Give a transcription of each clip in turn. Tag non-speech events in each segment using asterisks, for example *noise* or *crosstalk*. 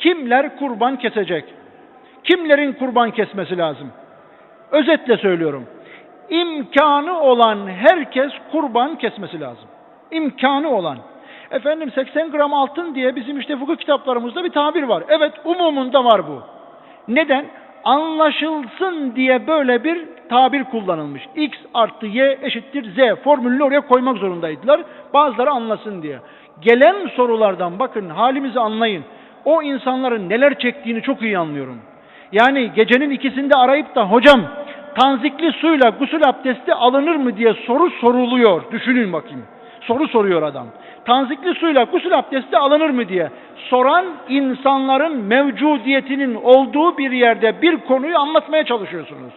Kimler kurban kesecek? Kimlerin kurban kesmesi lazım? Özetle söylüyorum. İmkanı olan herkes kurban kesmesi lazım. İmkanı olan. Efendim 80 gram altın diye bizim işte fıkıh kitaplarımızda bir tabir var. Evet umumunda var bu. Neden? Anlaşılsın diye böyle bir tabir kullanılmış. X artı Y eşittir Z formülünü oraya koymak zorundaydılar. Bazıları anlasın diye. Gelen sorulardan bakın halimizi anlayın. O insanların neler çektiğini çok iyi anlıyorum. Yani gecenin ikisinde arayıp da hocam tanzikli suyla gusül abdesti alınır mı diye soru soruluyor. Düşünün bakayım. Soru soruyor adam. Tanzikli suyla gusül abdesti alınır mı diye soran insanların mevcudiyetinin olduğu bir yerde bir konuyu anlatmaya çalışıyorsunuz.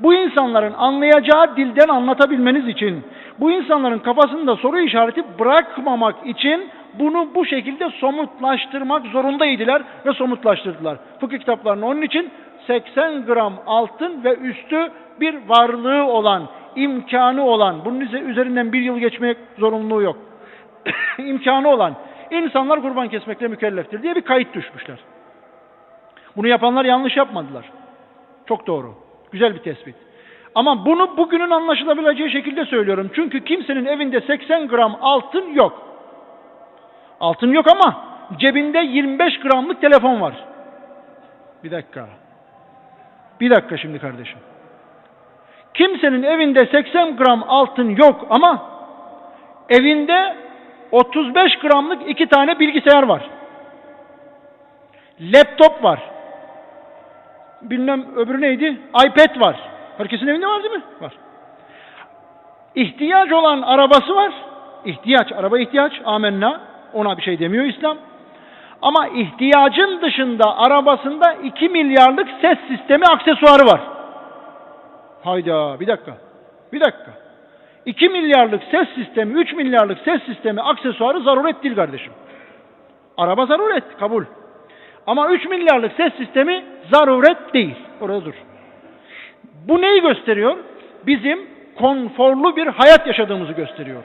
Bu insanların anlayacağı dilden anlatabilmeniz için, bu insanların kafasında soru işareti bırakmamak için bunu bu şekilde somutlaştırmak zorundaydılar ve somutlaştırdılar. Fıkıh kitaplarının onun için 80 gram altın ve üstü bir varlığı olan, imkanı olan, bunun üzerinden bir yıl geçmek zorunluluğu yok. *coughs* imkanı olan insanlar kurban kesmekle mükelleftir diye bir kayıt düşmüşler. Bunu yapanlar yanlış yapmadılar. Çok doğru. Güzel bir tespit. Ama bunu bugünün anlaşılabileceği şekilde söylüyorum. Çünkü kimsenin evinde 80 gram altın yok. Altın yok ama cebinde 25 gramlık telefon var. Bir dakika. Bir dakika şimdi kardeşim. Kimsenin evinde 80 gram altın yok ama evinde 35 gramlık iki tane bilgisayar var. Laptop var. Bilmem öbürü neydi? iPad var. Herkesin evinde var değil mi? Var. İhtiyaç olan arabası var. İhtiyaç, araba ihtiyaç. Amenna. Ona bir şey demiyor İslam. Ama ihtiyacın dışında arabasında 2 milyarlık ses sistemi aksesuarı var. Hayda bir dakika. Bir dakika. 2 milyarlık ses sistemi, 3 milyarlık ses sistemi aksesuarı zaruret değil kardeşim. Araba zaruret, kabul. Ama 3 milyarlık ses sistemi zaruret değil. Orada dur. Bu neyi gösteriyor? Bizim konforlu bir hayat yaşadığımızı gösteriyor.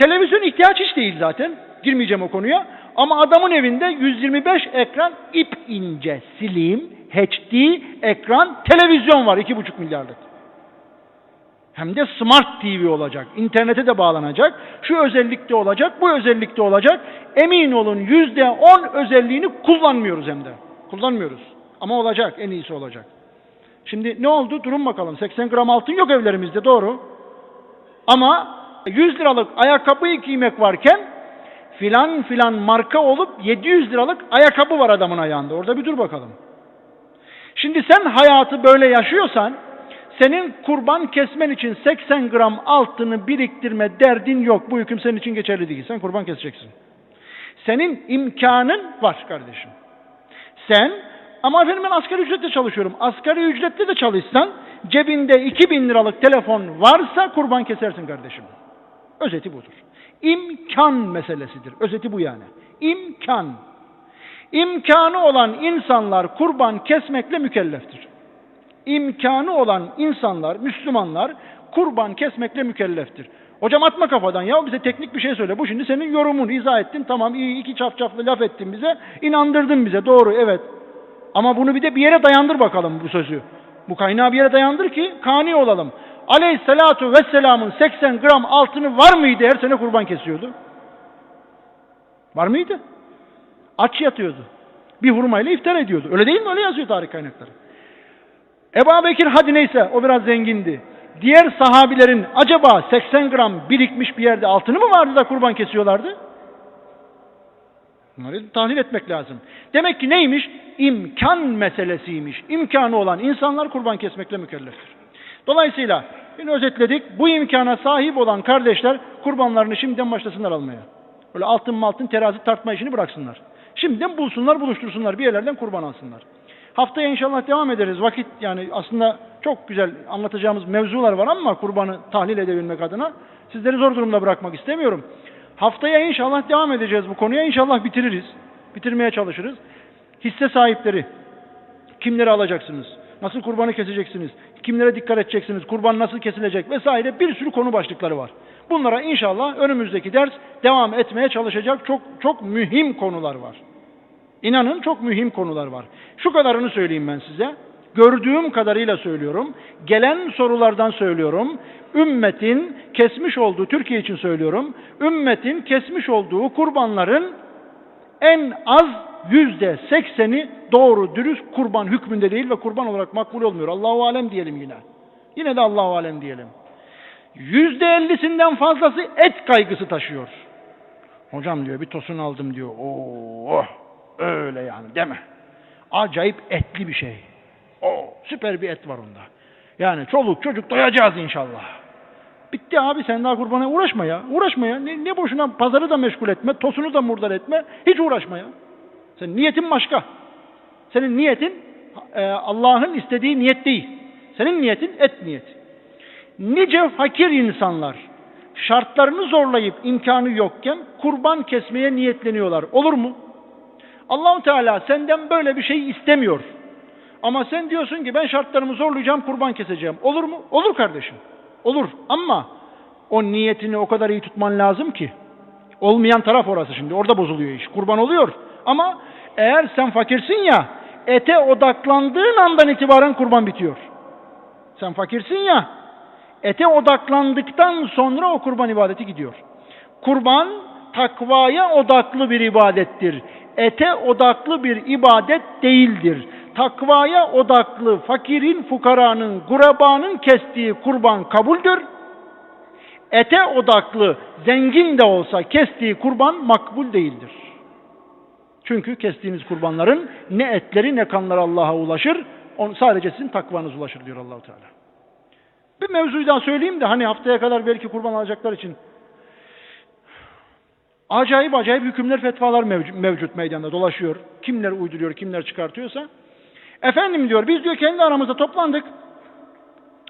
Televizyon ihtiyaç hiç değil zaten. Girmeyeceğim o konuya. Ama adamın evinde 125 ekran ip ince, slim, HD ekran televizyon var 2,5 milyarlık. Hem de Smart TV olacak. İnternete de bağlanacak. Şu özellikte olacak, bu özellikte olacak. Emin olun yüzde on özelliğini kullanmıyoruz hem de. Kullanmıyoruz. Ama olacak, en iyisi olacak. Şimdi ne oldu? Durun bakalım. 80 gram altın yok evlerimizde, doğru. Ama 100 liralık ayakkabıyı giymek varken filan filan marka olup 700 liralık ayakkabı var adamın ayağında. Orada bir dur bakalım. Şimdi sen hayatı böyle yaşıyorsan senin kurban kesmen için 80 gram altını biriktirme derdin yok. Bu hüküm senin için geçerli değil. Sen kurban keseceksin. Senin imkanın var kardeşim. Sen ama efendim ben asgari ücretle çalışıyorum. Asgari ücretle de çalışsan cebinde 2000 liralık telefon varsa kurban kesersin kardeşim. Özeti budur. İmkan meselesidir. Özeti bu yani. İmkan. İmkanı olan insanlar kurban kesmekle mükelleftir. İmkanı olan insanlar, Müslümanlar kurban kesmekle mükelleftir. Hocam atma kafadan ya bize teknik bir şey söyle. Bu şimdi senin yorumun izah ettin. Tamam iyi iki çafçaflı laf ettin bize. inandırdın bize. Doğru evet. Ama bunu bir de bir yere dayandır bakalım bu sözü. Bu kaynağı bir yere dayandır ki kani olalım. Aleyhissalatu vesselamın 80 gram altını var mıydı her sene kurban kesiyordu? Var mıydı? Aç yatıyordu. Bir hurmayla iftar ediyordu. Öyle değil mi? Öyle yazıyor tarih kaynakları. Ebu Bekir hadi neyse o biraz zengindi. Diğer sahabilerin acaba 80 gram birikmiş bir yerde altını mı vardı da kurban kesiyorlardı? Bunları tahlil etmek lazım. Demek ki neymiş? İmkan meselesiymiş. İmkanı olan insanlar kurban kesmekle mükelleftir. Dolayısıyla yine özetledik. Bu imkana sahip olan kardeşler kurbanlarını şimdiden başlasınlar almaya. Böyle altın maltın terazi tartma işini bıraksınlar. Şimdiden bulsunlar, buluştursunlar. Bir yerlerden kurban alsınlar. Haftaya inşallah devam ederiz. Vakit yani aslında çok güzel anlatacağımız mevzular var ama kurbanı tahlil edebilmek adına sizleri zor durumda bırakmak istemiyorum. Haftaya inşallah devam edeceğiz bu konuya. İnşallah bitiririz. Bitirmeye çalışırız. Hisse sahipleri kimleri alacaksınız? Nasıl kurbanı keseceksiniz? Kimlere dikkat edeceksiniz? Kurban nasıl kesilecek? Vesaire bir sürü konu başlıkları var. Bunlara inşallah önümüzdeki ders devam etmeye çalışacak çok çok mühim konular var. İnanın çok mühim konular var. Şu kadarını söyleyeyim ben size. Gördüğüm kadarıyla söylüyorum. Gelen sorulardan söylüyorum. Ümmetin kesmiş olduğu, Türkiye için söylüyorum. Ümmetin kesmiş olduğu kurbanların en az yüzde sekseni doğru dürüst kurban hükmünde değil ve kurban olarak makbul olmuyor. Allahu alem diyelim yine. Yine de Allahu alem diyelim. Yüzde ellisinden fazlası et kaygısı taşıyor. Hocam diyor bir tosun aldım diyor. Oo, öyle yani deme. Acayip etli bir şey. Oo, süper bir et var onda. Yani çoluk çocuk doyacağız inşallah. Bitti abi sen daha kurbana uğraşma ya. Uğraşma ya. Ne, ne boşuna pazarı da meşgul etme, tosunu da murdar etme. Hiç uğraşma ya. Senin niyetin başka. Senin niyetin e, Allah'ın istediği niyet değil. Senin niyetin et niyeti. Nice fakir insanlar şartlarını zorlayıp imkanı yokken kurban kesmeye niyetleniyorlar. Olur mu? Allahu Teala senden böyle bir şey istemiyor. Ama sen diyorsun ki ben şartlarımı zorlayacağım, kurban keseceğim. Olur mu? Olur kardeşim. Olur ama o niyetini o kadar iyi tutman lazım ki. Olmayan taraf orası şimdi. Orada bozuluyor iş. Kurban oluyor. Ama eğer sen fakirsin ya, ete odaklandığın andan itibaren kurban bitiyor. Sen fakirsin ya, ete odaklandıktan sonra o kurban ibadeti gidiyor. Kurban takvaya odaklı bir ibadettir. Ete odaklı bir ibadet değildir. Takvaya odaklı fakirin, fukaranın, gurebanın kestiği kurban kabuldür. Ete odaklı zengin de olsa kestiği kurban makbul değildir. Çünkü kestiğiniz kurbanların ne etleri ne kanları Allah'a ulaşır. On, sadece sizin takvanız ulaşır diyor Allahu Teala. Bir mevzuyu daha söyleyeyim de hani haftaya kadar belki kurban alacaklar için. Acayip acayip hükümler, fetvalar mevcut, mevcut meydanda dolaşıyor. Kimler uyduruyor, kimler çıkartıyorsa. Efendim diyor biz diyor kendi aramızda toplandık.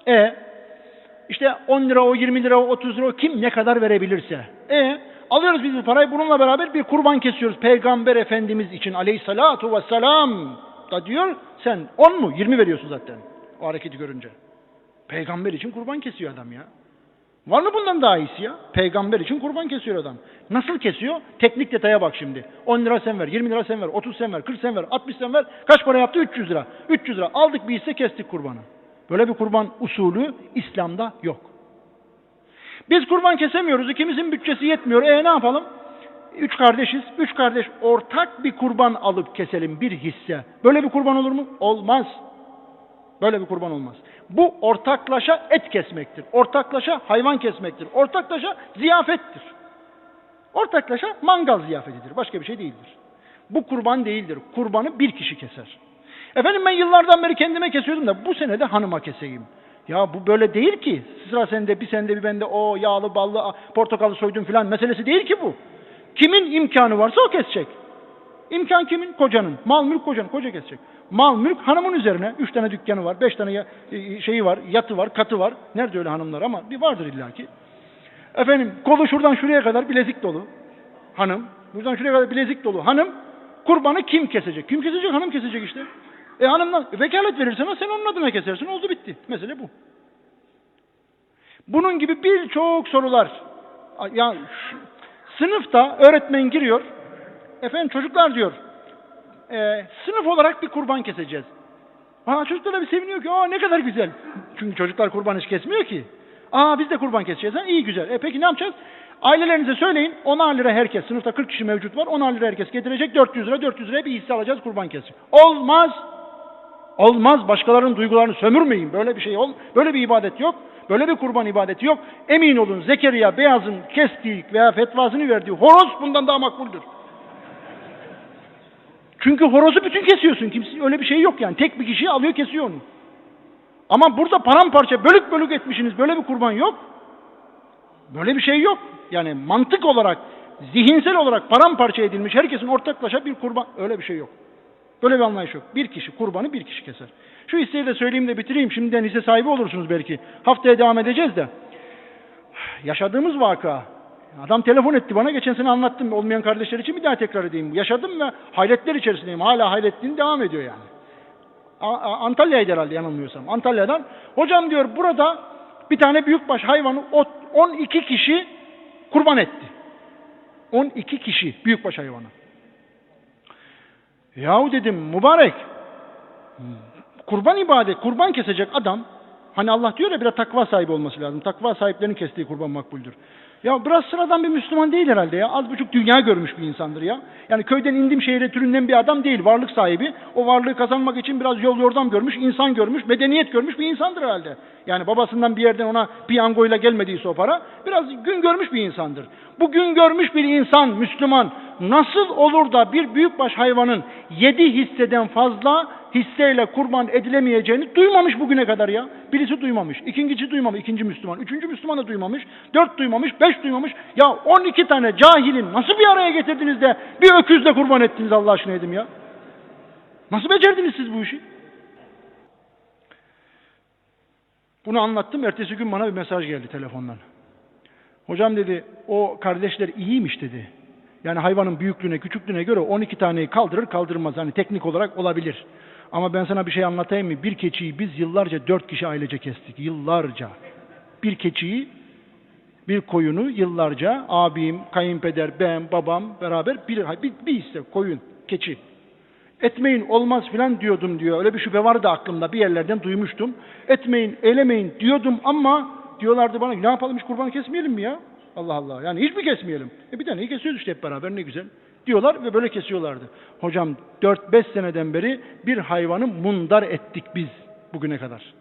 E işte 10 lira o 20 lira o 30 lira o kim ne kadar verebilirse. E alıyoruz biz bu parayı bununla beraber bir kurban kesiyoruz. Peygamber Efendimiz için aleyhissalatu vesselam da diyor sen 10 mu 20 veriyorsun zaten o hareketi görünce. Peygamber için kurban kesiyor adam ya. Var mı bundan daha iyisi ya? Peygamber için kurban kesiyor adam. Nasıl kesiyor? Teknik detaya bak şimdi. 10 lira sen ver, 20 lira sen ver, 30 sen ver, 40 sen ver, 60 sen ver. Kaç para yaptı? 300 lira. 300 lira. Aldık bir hisse kestik kurbanı. Böyle bir kurban usulü İslam'da yok. Biz kurban kesemiyoruz. ikimizin bütçesi yetmiyor. E ne yapalım? Üç kardeşiz. Üç kardeş ortak bir kurban alıp keselim bir hisse. Böyle bir kurban olur mu? Olmaz. Böyle bir kurban olmaz. Bu ortaklaşa et kesmektir. Ortaklaşa hayvan kesmektir. Ortaklaşa ziyafettir. Ortaklaşa mangal ziyafetidir. Başka bir şey değildir. Bu kurban değildir. Kurbanı bir kişi keser. Efendim ben yıllardan beri kendime kesiyordum da bu sene de hanıma keseyim. Ya bu böyle değil ki. Sıra sende bir sende bir bende o yağlı ballı portakalı soydum filan meselesi değil ki bu. Kimin imkanı varsa o kesecek. İmkan kimin? Kocanın. Mal mülk kocanın. Koca kesecek. Mal mülk hanımın üzerine. Üç tane dükkanı var. Beş tane e, şeyi var. Yatı var. Katı var. Nerede öyle hanımlar ama bir vardır illaki. Efendim kolu şuradan şuraya kadar bilezik dolu. Hanım. Buradan şuraya kadar bilezik dolu. Hanım. Kurbanı kim kesecek? Kim kesecek? Hanım kesecek işte. E hanımdan vekalet verirsen sen onun adına kesersin. Oldu bitti. Mesele bu. Bunun gibi birçok sorular. Ya sınıfta öğretmen giriyor. Efendim çocuklar diyor. E, sınıf olarak bir kurban keseceğiz. Aa çocuklar da bir seviniyor ki aa ne kadar güzel. Çünkü çocuklar kurban hiç kesmiyor ki. Aa biz de kurban keseceğiz. Ha, iyi güzel. E peki ne yapacağız? Ailelerinize söyleyin. 10'ar lira herkes. Sınıfta 40 kişi mevcut var. 10'ar lira herkes getirecek. 400 lira 400 liraya bir hisse alacağız kurban kesecek. Olmaz. Olmaz. Başkalarının duygularını sömürmeyin. Böyle bir şey ol. Böyle bir ibadet yok. Böyle bir kurban ibadeti yok. Emin olun Zekeriya Beyaz'ın kestiği veya fetvasını verdiği horoz bundan daha makbuldür. Çünkü horozu bütün kesiyorsun. Kimse öyle bir şey yok yani. Tek bir kişi alıyor kesiyor onu. Ama burada paramparça bölük bölük etmişsiniz. Böyle bir kurban yok. Böyle bir şey yok. Yani mantık olarak, zihinsel olarak paramparça edilmiş herkesin ortaklaşa bir kurban. Öyle bir şey yok. Böyle bir anlayış yok. Bir kişi kurbanı bir kişi keser. Şu hisseyi de söyleyeyim de bitireyim. Şimdiden hisse sahibi olursunuz belki. Haftaya devam edeceğiz de. Yaşadığımız vaka. Adam telefon etti bana. Geçen sene anlattım. Olmayan kardeşler için bir daha tekrar edeyim. Yaşadım ve hayretler içerisindeyim. Hala hayretliğin devam ediyor yani. Antalya'ydı herhalde yanılmıyorsam. Antalya'dan. Hocam diyor burada bir tane büyükbaş hayvanı 12 kişi kurban etti. 12 kişi büyükbaş hayvanı. Yahu dedim mübarek. Kurban ibadet, kurban kesecek adam. Hani Allah diyor ya biraz takva sahibi olması lazım. Takva sahiplerinin kestiği kurban makbuldür. Ya biraz sıradan bir Müslüman değil herhalde ya. Az buçuk dünya görmüş bir insandır ya. Yani köyden indim şehire türünden bir adam değil. Varlık sahibi. O varlığı kazanmak için biraz yol yordam görmüş, insan görmüş, medeniyet görmüş bir insandır herhalde. Yani babasından bir yerden ona piyangoyla gelmediyse o para. Biraz gün görmüş bir insandır. Bu gün görmüş bir insan, Müslüman nasıl olur da bir büyükbaş hayvanın yedi hisseden fazla hisseyle kurban edilemeyeceğini duymamış bugüne kadar ya. Birisi duymamış, ikincisi duymamış, ikinci Müslüman, üçüncü Müslüman da duymamış, dört duymamış, beş duymamış. Ya on iki tane cahilin nasıl bir araya getirdiniz de bir öküzle kurban ettiniz Allah aşkına dedim ya. Nasıl becerdiniz siz bu işi? Bunu anlattım. Ertesi gün bana bir mesaj geldi telefondan. Hocam dedi o kardeşler iyiymiş dedi. Yani hayvanın büyüklüğüne, küçüklüğüne göre 12 taneyi kaldırır kaldırmaz. Hani teknik olarak olabilir. Ama ben sana bir şey anlatayım mı? Bir keçiyi biz yıllarca dört kişi ailece kestik. Yıllarca. Bir keçiyi, bir koyunu yıllarca abim, kayınpeder, ben, babam beraber bir, bir, bir hisse koyun, keçi. Etmeyin olmaz filan diyordum diyor. Öyle bir şüphe vardı aklımda bir yerlerden duymuştum. Etmeyin, eylemeyin diyordum ama diyorlardı bana ne yapalım hiç kurban kesmeyelim mi ya? Allah Allah. Yani hiç mi kesmeyelim? E bir taneyi kesiyoruz işte hep beraber ne güzel. Diyorlar ve böyle kesiyorlardı. Hocam 4-5 seneden beri bir hayvanı mundar ettik biz bugüne kadar.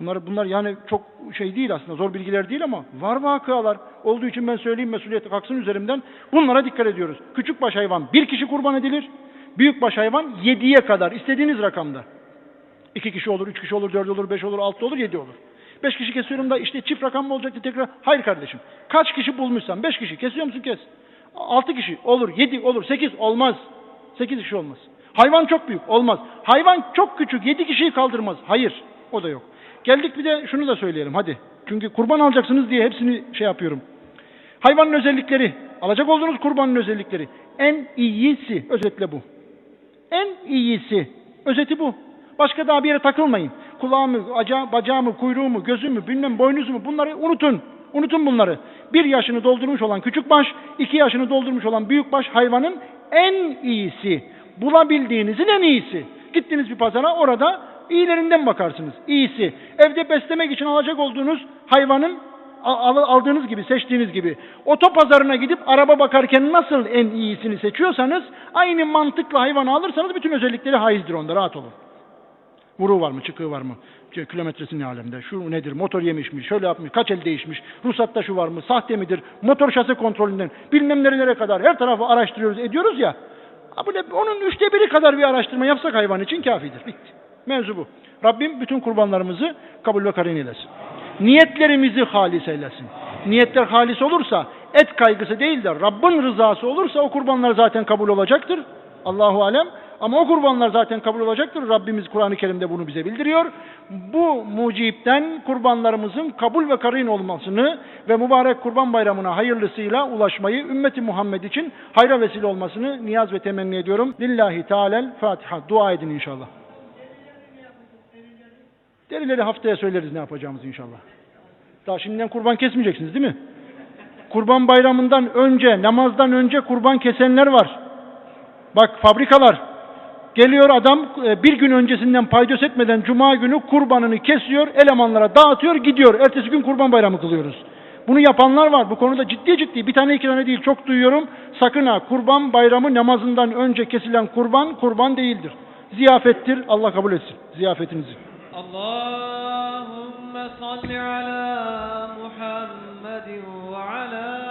Bunlar, bunlar yani çok şey değil aslında zor bilgiler değil ama var vakalar olduğu için ben söyleyeyim mesuliyet kalksın üzerimden. Bunlara dikkat ediyoruz. Küçük baş hayvan bir kişi kurban edilir. Büyük baş hayvan yediye kadar istediğiniz rakamda. İki kişi olur, üç kişi olur, dört olur, beş olur, altı olur, yedi olur. Beş kişi kesiyorum da işte çift rakam mı olacaktı tekrar? Hayır kardeşim. Kaç kişi bulmuşsan, beş kişi kesiyor musun kes. Altı kişi olur, yedi olur, sekiz olmaz. Sekiz kişi olmaz. Hayvan çok büyük olmaz. Hayvan çok küçük, yedi kişiyi kaldırmaz. Hayır, o da yok. Geldik bir de şunu da söyleyelim hadi. Çünkü kurban alacaksınız diye hepsini şey yapıyorum. Hayvanın özellikleri, alacak olduğunuz kurbanın özellikleri. En iyisi, özetle bu. En iyisi, özeti bu. Başka daha bir yere takılmayın. Kulağımı, aca, bacağımı, kuyruğumu, gözümü, bilmem boynuzumu bunları unutun. Unutun bunları. Bir yaşını doldurmuş olan küçük baş, iki yaşını doldurmuş olan büyük baş hayvanın en iyisi. Bulabildiğinizin en iyisi. Gittiniz bir pazara orada iyilerinden bakarsınız. İyisi. Evde beslemek için alacak olduğunuz hayvanın al- aldığınız gibi, seçtiğiniz gibi. Otopazarına gidip araba bakarken nasıl en iyisini seçiyorsanız aynı mantıkla hayvanı alırsanız bütün özellikleri haizdir onda. Rahat olun. Vuruğu var mı, çıkığı var mı, ki- kilometresi ne alemde, şu nedir, motor yemiş mi, şöyle yapmış, kaç el değişmiş, ruhsatta şu var mı, sahte midir, motor şase kontrolünden, bilmem nerelere kadar her tarafı araştırıyoruz, ediyoruz ya. Ne- onun üçte biri kadar bir araştırma yapsak hayvan için kafidir. Bitti. Mevzu bu. Rabbim bütün kurbanlarımızı kabul ve karin eylesin. Niyetlerimizi halis eylesin. Niyetler halis olursa, et kaygısı değil de Rabbin rızası olursa o kurbanlar zaten kabul olacaktır. Allahu alem. Ama o kurbanlar zaten kabul olacaktır. Rabbimiz Kur'an-ı Kerim'de bunu bize bildiriyor. Bu mucipten kurbanlarımızın kabul ve karin olmasını ve mübarek kurban bayramına hayırlısıyla ulaşmayı ümmeti Muhammed için hayra vesile olmasını niyaz ve temenni ediyorum. Lillahi Teala'l Fatiha. Dua edin inşallah. Derileri haftaya söyleriz ne yapacağımızı inşallah. Daha şimdiden kurban kesmeyeceksiniz değil mi? Kurban bayramından önce, namazdan önce kurban kesenler var. Bak fabrikalar. Geliyor adam e, bir gün öncesinden paydos etmeden cuma günü kurbanını kesiyor, elemanlara dağıtıyor, gidiyor. Ertesi gün kurban bayramı kılıyoruz. Bunu yapanlar var. Bu konuda ciddi ciddi bir tane iki tane değil çok duyuyorum. Sakın ha kurban bayramı namazından önce kesilen kurban kurban değildir. Ziyafettir. Allah kabul etsin ziyafetinizi. Allahümme salli ala Muhammedin ve ala